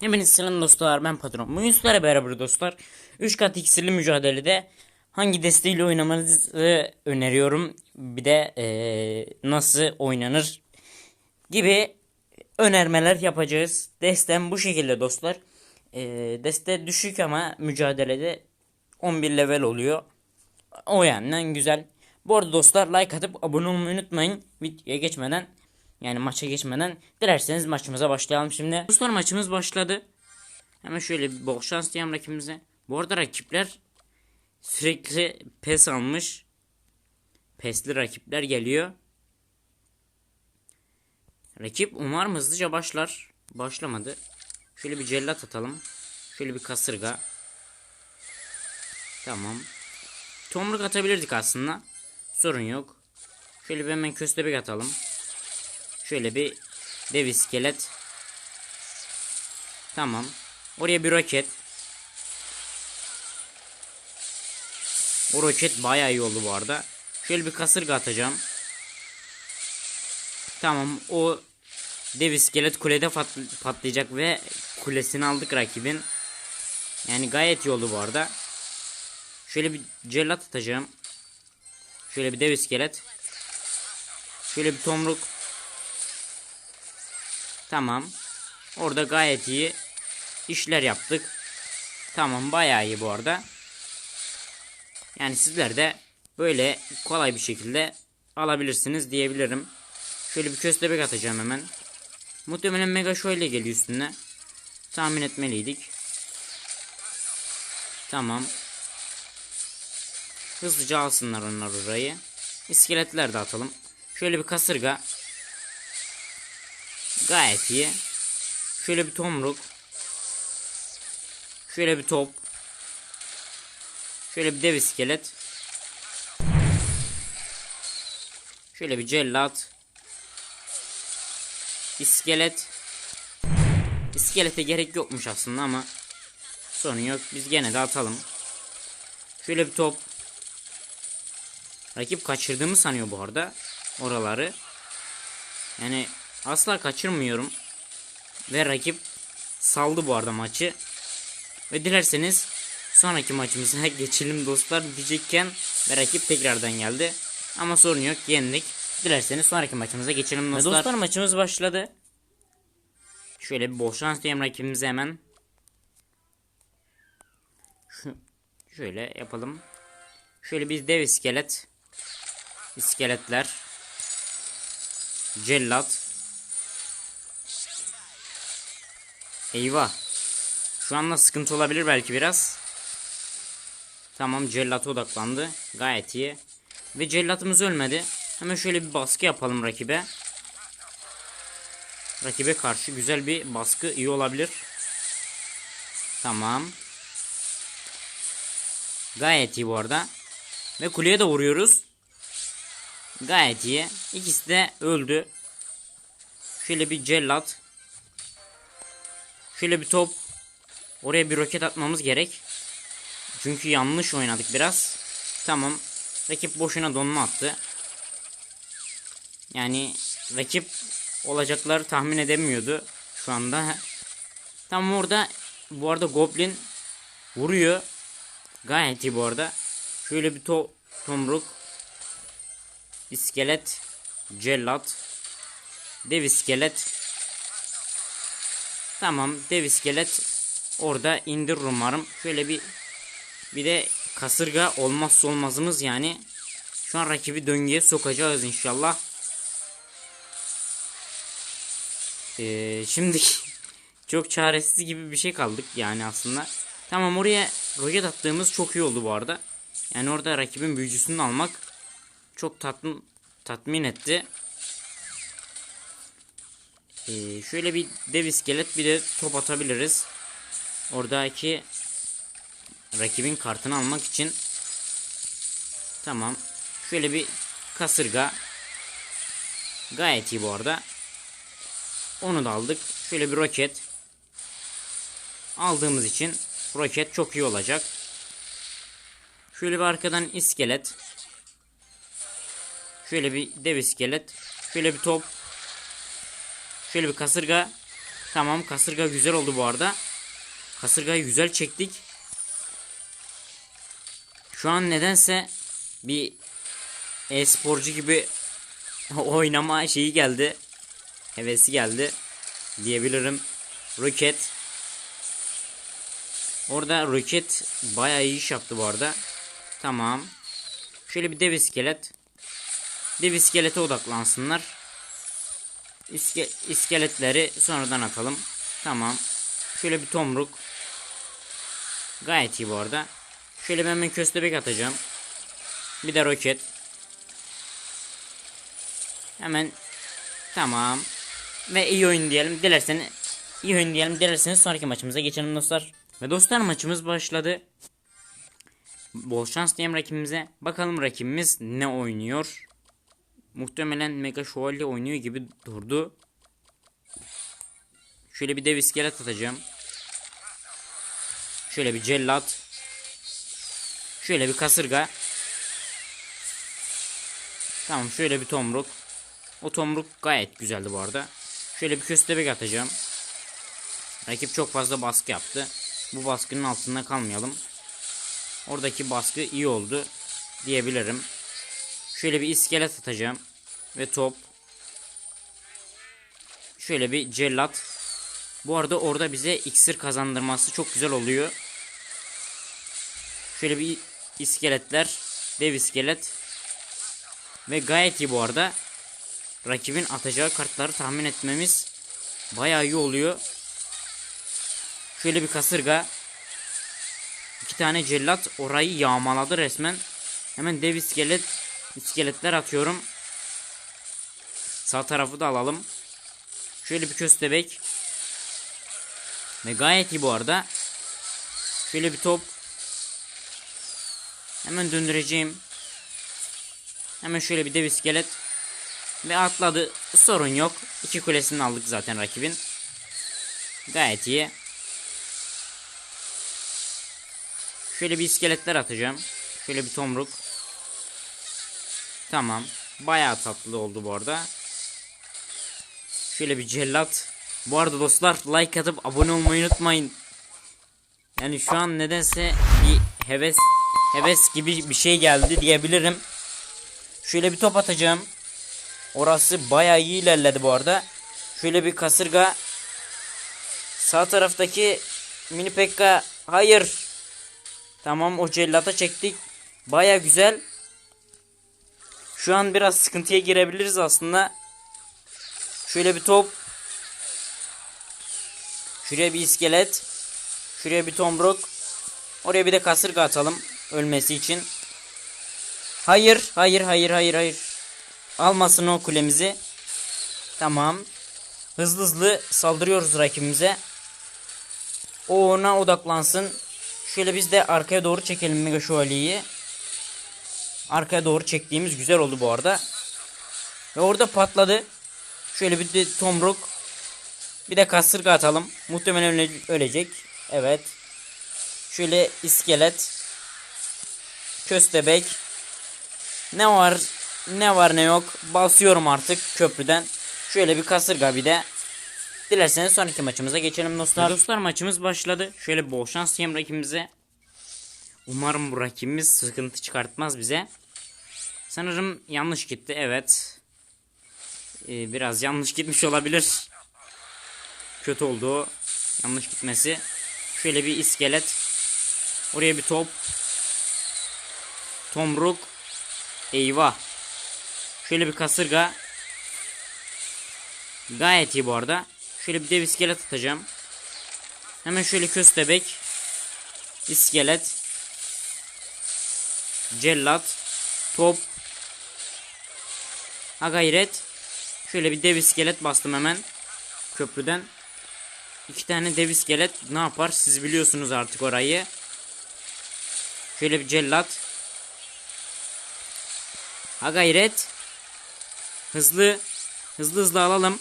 Hepiniz selam dostlar ben patron. Bugün sizlerle beraber dostlar 3 kat iksirli mücadelede hangi desteğiyle oynamanızı öneriyorum. Bir de eee, nasıl oynanır gibi önermeler yapacağız. Destem bu şekilde dostlar. Eee deste düşük ama mücadelede 11 level oluyor. O yandan güzel. Bu arada dostlar like atıp abone olmayı unutmayın. Videoya geçmeden yani maça geçmeden dilerseniz maçımıza başlayalım şimdi. Dostlar maçımız başladı. Hemen şöyle bir bol şans diyeyim rakibimize. Bu arada rakipler sürekli pes almış. Pesli rakipler geliyor. Rakip umarım hızlıca başlar. Başlamadı. Şöyle bir cellat atalım. Şöyle bir kasırga. Tamam. Tomruk atabilirdik aslında. Sorun yok. Şöyle bir hemen köstebek atalım. Şöyle bir dev iskelet. Tamam. Oraya bir roket. O roket bayağı iyi oldu bu arada. Şöyle bir kasırga atacağım. Tamam o dev iskelet kulede pat- patlayacak ve kulesini aldık rakibin. Yani gayet iyi oldu bu arada. Şöyle bir cellat atacağım. Şöyle bir dev iskelet. Şöyle bir tomruk. Tamam. Orada gayet iyi işler yaptık. Tamam bayağı iyi bu arada. Yani sizler de böyle kolay bir şekilde alabilirsiniz diyebilirim. Şöyle bir köstebek atacağım hemen. Muhtemelen mega şöyle geliyor üstüne. Tahmin etmeliydik. Tamam. Hızlıca alsınlar onlar orayı. İskeletler de atalım. Şöyle bir kasırga. Gayet iyi. Şöyle bir tomruk. Şöyle bir top. Şöyle bir dev iskelet. Şöyle bir cellat. İskelet. İskelete gerek yokmuş aslında ama sorun yok. Biz gene de atalım. Şöyle bir top. Rakip kaçırdığımı sanıyor bu arada. Oraları. Yani asla kaçırmıyorum. Ve rakip saldı bu arada maçı. Ve dilerseniz sonraki maçımıza geçelim dostlar diyecekken ve rakip tekrardan geldi. Ama sorun yok yendik. Dilerseniz sonraki maçımıza geçelim dostlar. dostlar maçımız başladı. Şöyle bir bol şans diyeyim rakibimize hemen. Şu, şöyle yapalım. Şöyle bir dev iskelet. İskeletler. Cellat. Eyvah. Şu anda sıkıntı olabilir belki biraz. Tamam cellata odaklandı. Gayet iyi. Ve cellatımız ölmedi. Hemen şöyle bir baskı yapalım rakibe. Rakibe karşı güzel bir baskı iyi olabilir. Tamam. Gayet iyi bu arada. Ve kuleye de vuruyoruz. Gayet iyi. İkisi de öldü. Şöyle bir cellat. Şöyle bir top. Oraya bir roket atmamız gerek. Çünkü yanlış oynadık biraz. Tamam. Rakip boşuna donma attı. Yani rakip olacakları tahmin edemiyordu şu anda. Tam orada bu arada Goblin vuruyor. Gayet iyi bu arada. Şöyle bir to tomruk. İskelet. Cellat. Dev iskelet. Tamam dev iskelet orada indir umarım. Şöyle bir bir de kasırga olmazsa olmazımız yani. Şu an rakibi döngüye sokacağız inşallah. Ee, şimdi çok çaresiz gibi bir şey kaldık yani aslında. Tamam oraya roket attığımız çok iyi oldu bu arada. Yani orada rakibin büyücüsünü almak çok tatmin tatmin etti. Ee, şöyle bir dev iskelet bir de top atabiliriz. Oradaki rakibin kartını almak için tamam. Şöyle bir kasırga gayet iyi bu arada. Onu da aldık. Şöyle bir roket aldığımız için roket çok iyi olacak. Şöyle bir arkadan iskelet. Şöyle bir dev iskelet. Şöyle bir top. Şöyle bir kasırga. Tamam kasırga güzel oldu bu arada. Kasırgayı güzel çektik. Şu an nedense bir e-sporcu gibi oynama şeyi geldi. Hevesi geldi diyebilirim. Roket. Orada roket bayağı iyi iş yaptı bu arada. Tamam. Şöyle bir dev iskelet. Dev iskelete odaklansınlar. İske, iskeletleri sonradan atalım. Tamam. Şöyle bir tomruk. Gayet iyi bu arada. Şöyle ben hemen köstebek atacağım. Bir de roket. Hemen tamam. Ve iyi oyun diyelim. Dilerseniz iyi oyun diyelim. Dilerseniz sonraki maçımıza geçelim dostlar. Ve dostlar maçımız başladı. Bol şans diyeyim rakibimize. Bakalım rakibimiz ne oynuyor. Muhtemelen Mega Şövalye oynuyor gibi durdu. Şöyle bir dev iskelet atacağım. Şöyle bir cellat. Şöyle bir kasırga. Tamam şöyle bir tomruk. O tomruk gayet güzeldi bu arada. Şöyle bir köstebek atacağım. Rakip çok fazla baskı yaptı. Bu baskının altında kalmayalım. Oradaki baskı iyi oldu diyebilirim. Şöyle bir iskelet atacağım. Ve top. Şöyle bir cellat. Bu arada orada bize iksir kazandırması çok güzel oluyor. Şöyle bir iskeletler. Dev iskelet. Ve gayet iyi bu arada. Rakibin atacağı kartları tahmin etmemiz bayağı iyi oluyor. Şöyle bir kasırga. İki tane cellat orayı yağmaladı resmen. Hemen dev iskelet iskeletler atıyorum. Sağ tarafı da alalım. Şöyle bir köstebek. Ve gayet iyi bu arada. Şöyle bir top. Hemen döndüreceğim. Hemen şöyle bir dev iskelet. Ve atladı. Sorun yok. İki kulesini aldık zaten rakibin. Gayet iyi. Şöyle bir iskeletler atacağım. Şöyle bir tomruk. Tamam. Bayağı tatlı oldu bu arada. Şöyle bir cellat. Bu arada dostlar like atıp abone olmayı unutmayın. Yani şu an nedense bir heves heves gibi bir şey geldi diyebilirim. Şöyle bir top atacağım. Orası bayağı iyi ilerledi bu arada. Şöyle bir kasırga. Sağ taraftaki mini pekka hayır. Tamam o cellata çektik. Baya güzel. Şu an biraz sıkıntıya girebiliriz aslında. Şöyle bir top. Şuraya bir iskelet. Şuraya bir tomruk. Oraya bir de kasırga atalım. Ölmesi için. Hayır, hayır, hayır, hayır, hayır. Almasın o kulemizi. Tamam. Hızlı hızlı saldırıyoruz rakibimize. O ona odaklansın. Şöyle biz de arkaya doğru çekelim Mega Şövalye'yi. Arkaya doğru çektiğimiz güzel oldu bu arada. Ve orada patladı. Şöyle bir de tomruk. Bir de kasırga atalım. Muhtemelen öle ölecek. Evet. Şöyle iskelet. Köstebek. Ne var ne var ne yok. Basıyorum artık köprüden. Şöyle bir kasırga bir de. Dilerseniz sonraki maçımıza geçelim dostlar. Dostlar maçımız başladı. Şöyle bol şans diyeyim rakibimize. Umarım bu rakibimiz sıkıntı çıkartmaz bize. Sanırım yanlış gitti. Evet. Ee, biraz yanlış gitmiş olabilir. Kötü oldu. Yanlış gitmesi. Şöyle bir iskelet. Oraya bir top. Tomruk. Eyvah. Şöyle bir kasırga. Gayet iyi bu arada. Şöyle bir dev iskelet atacağım. Hemen şöyle köstebek. iskelet. Cellat. Top. Ha gayret. Şöyle bir dev iskelet bastım hemen. Köprüden. İki tane dev iskelet ne yapar siz biliyorsunuz artık orayı. Şöyle bir cellat. Ha gayret. Hızlı. Hızlı hızlı alalım.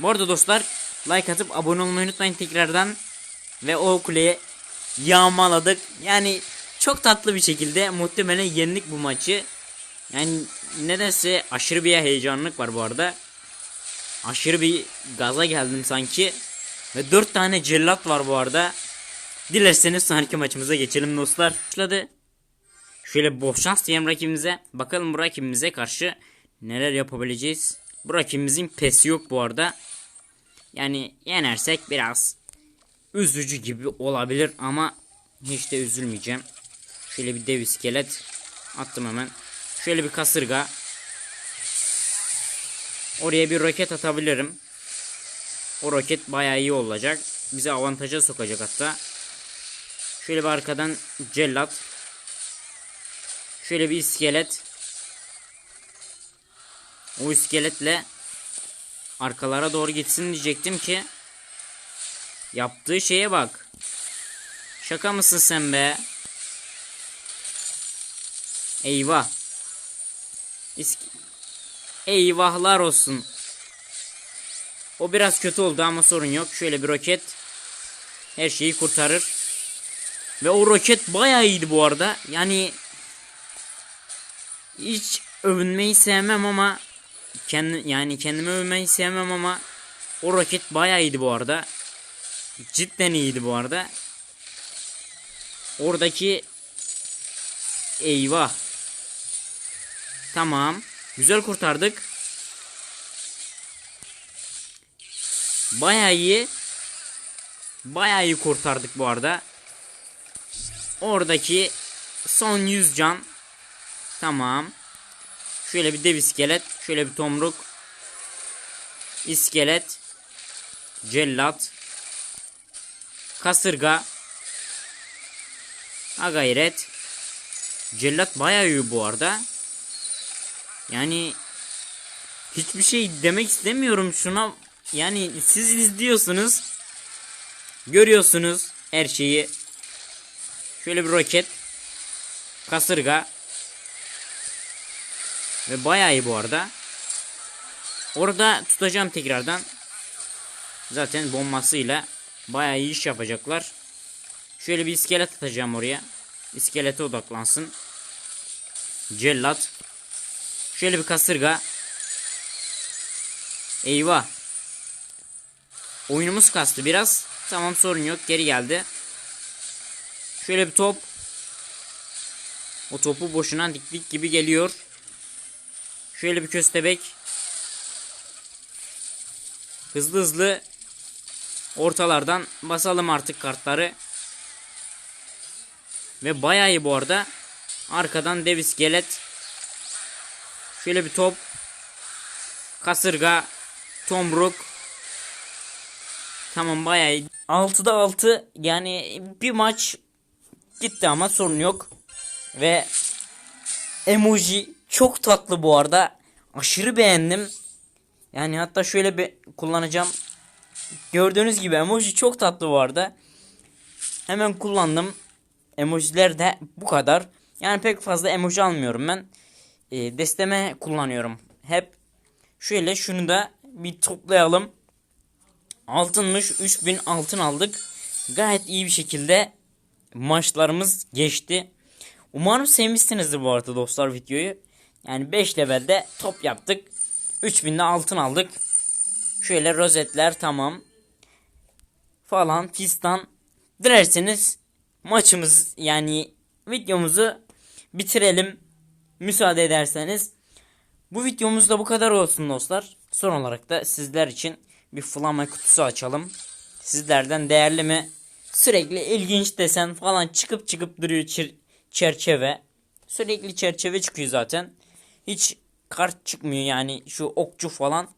Bu arada dostlar like atıp abone olmayı unutmayın tekrardan. Ve o kuleye yağmaladık. Yani çok tatlı bir şekilde muhtemelen yendik bu maçı. Yani nedense aşırı bir heyecanlık var bu arada. Aşırı bir gaza geldim sanki. Ve 4 tane cellat var bu arada. Dilerseniz sonraki maçımıza geçelim dostlar. Başladı. Şöyle bol şans diyelim rakibimize. Bakalım bu rakibimize karşı neler yapabileceğiz. Bu rakibimizin pesi yok bu arada. Yani yenersek biraz üzücü gibi olabilir ama hiç de üzülmeyeceğim. Şöyle bir dev iskelet attım hemen. Şöyle bir kasırga. Oraya bir roket atabilirim. O roket bayağı iyi olacak. Bizi avantaja sokacak hatta. Şöyle bir arkadan cellat. Şöyle bir iskelet. O iskeletle arkalara doğru gitsin diyecektim ki yaptığı şeye bak. Şaka mısın sen be? Eyvah. İsk Eyvahlar olsun. O biraz kötü oldu ama sorun yok. Şöyle bir roket her şeyi kurtarır. Ve o roket bayağı iyiydi bu arada. Yani hiç övünmeyi sevmem ama kendi yani kendimi övmeyi sevmem ama o roket bayağı iyiydi bu arada. Cidden iyiydi bu arada. Oradaki eyvah. Tamam. Güzel kurtardık. Bayağı iyi. Bayağı iyi kurtardık bu arada. Oradaki son 100 can. Tamam. Şöyle bir dev iskelet. Şöyle bir tomruk. İskelet. Cellat. Kasırga. Ha gayret. Cellat bayağı iyi bu arada. Yani hiçbir şey demek istemiyorum şuna. Yani siz izliyorsunuz. Görüyorsunuz her şeyi. Şöyle bir roket. Kasırga. Ve bayağı iyi bu arada. Orada tutacağım tekrardan. Zaten bombasıyla bayağı iyi iş yapacaklar. Şöyle bir iskelet atacağım oraya. İskelete odaklansın. Cellat. Şöyle bir kasırga. Eyvah. Oyunumuz kastı biraz. Tamam sorun yok. Geri geldi. Şöyle bir top. O topu boşuna diktik gibi geliyor. Şöyle bir köstebek. Hızlı hızlı ortalardan basalım artık kartları. Ve bayağı iyi bu arada. Arkadan dev iskelet. Şöyle bir top. Kasırga. Tomruk. Tamam bayağı iyi. 6'da 6 yani bir maç gitti ama sorun yok. Ve emoji çok tatlı bu arada. Aşırı beğendim. Yani hatta şöyle bir kullanacağım. Gördüğünüz gibi emoji çok tatlı bu arada. Hemen kullandım. Emojiler de bu kadar. Yani pek fazla emoji almıyorum ben. E, desteme kullanıyorum. Hep şöyle şunu da bir toplayalım. Altınmış 3000 altın aldık. Gayet iyi bir şekilde maçlarımız geçti. Umarım sevmişsinizdir bu arada dostlar videoyu. Yani 5 levelde top yaptık. 3000'de altın aldık. Şöyle rozetler tamam. Falan fistan. Dilerseniz maçımız yani videomuzu bitirelim. Müsaade ederseniz. Bu videomuz da bu kadar olsun dostlar. Son olarak da sizler için bir flama kutusu açalım. Sizlerden değerli mi? Sürekli ilginç desen falan çıkıp çıkıp duruyor çer- çerçeve. Sürekli çerçeve çıkıyor zaten. Hiç kart çıkmıyor yani şu okçu falan.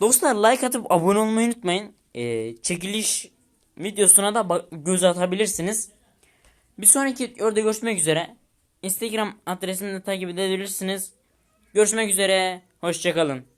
Dostlar like atıp abone olmayı unutmayın. Ee, çekiliş videosuna da göz atabilirsiniz. Bir sonraki videoda görüşmek üzere. Instagram adresimde takip edebilirsiniz. Görüşmek üzere. Hoşçakalın.